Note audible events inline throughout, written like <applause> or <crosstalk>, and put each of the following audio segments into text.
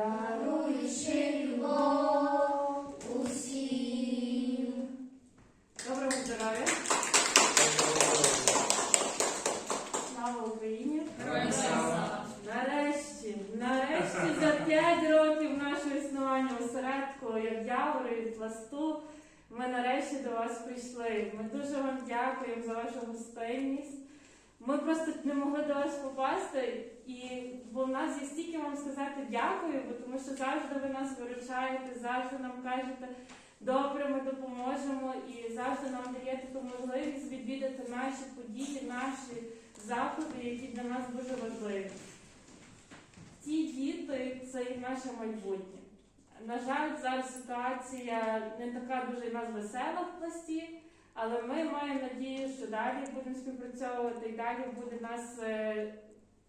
даруючи любов усім. Доброго здоров'я! Слава Україні! Героям слава! Нарешті, нарешті за 5 років нашого існування осередку, як явору і пласту, ми нарешті до вас прийшли. Ми дуже вам дякуємо за вашу гостинність. Ми просто не могли до вас попасти, і бо в нас є стільки вам сказати дякую, бо тому що завжди ви нас виручаєте, завжди нам кажете, добре, ми допоможемо, і завжди нам даєте ту можливість відвідати наші події, наші заходи, які для нас дуже важливі. Ті діти це і наше майбутнє. На жаль, зараз ситуація не така дуже і нас весела в пласті, але ми маємо надію, що далі будемо співпрацьовувати і далі буде в нас е,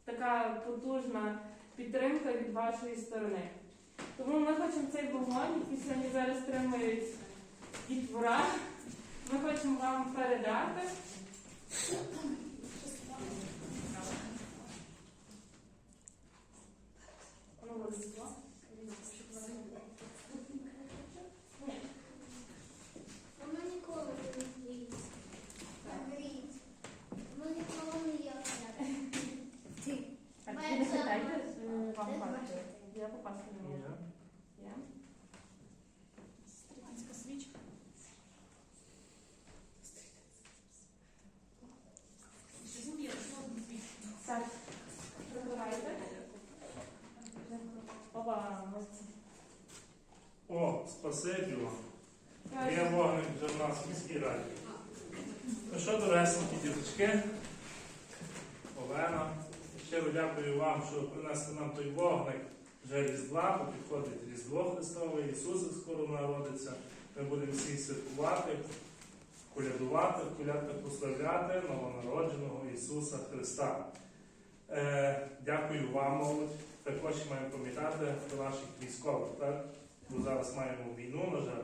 така потужна підтримка від вашої сторони. Тому ми хочемо цей вогонь, який сьогодні зараз тримають дітвора, ми хочемо вам передати. Ну, Владислав. Воно ніколи не гріється. Гріється. Воно ніколи не є окремо. А ви не питайте, е, вам пасти. Я попасти не можу. Я? Стрітинська свічка. Так. Прикривайте. Опа, молодці. О, спасибі вам. Є вогник вже в нас в міській раді. Ну що, доресенькі діточки, Олена, щиро дякую вам, що принесли нам той вогник вже Різдва, бо підходить Різдво Христове, Ісус скоро народиться. Ми будемо всі святкувати, колядувати, колядки прославляти новонародженого Ісуса Христа. Е, дякую вам, молодь. Також маємо пам'ятати про наших військових, так? Бо зараз маємо війну, на жаль,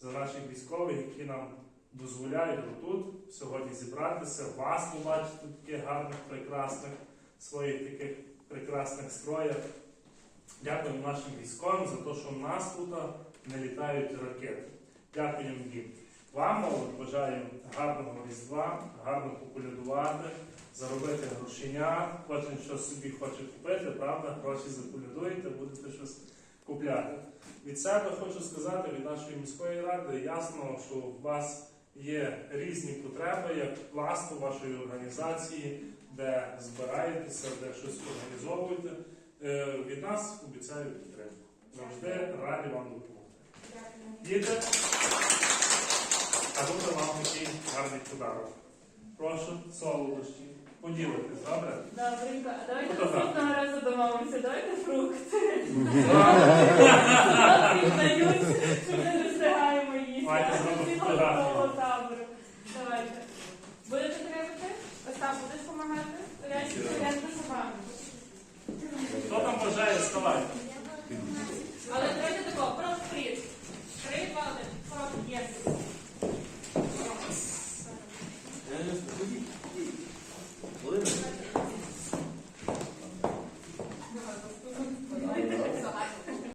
за наших військових, які нам дозволяють тут сьогодні зібратися, вас побачити таких гарних, прекрасних, своїх таких прекрасних строях. Дякуємо нашим військовим за те, що в нас тут не літають ракети. Дякуємо їм. Вам, молодь, бажаю гарного різдва, гарно поколядувати, заробити грошеня, кожен щось собі хоче купити, правда? Гроші заколядуєте, будете щось купляти. Від себе хочу сказати від нашої міської ради ясно, що у вас є різні потреби, як пласту вашої організації, де збираєтеся, де щось організовуєте. Е, Від нас обіцяю підтримку. Завжди раді вам допомогти. Діти, а буде вам такий гарний подарок. Прошу, солодощі, поділитись, добре? Добренько. А Давайте Фотограф. наступного разу домовимося. Давайте фрукти. <laughs> Хлопці що не Миколаївська.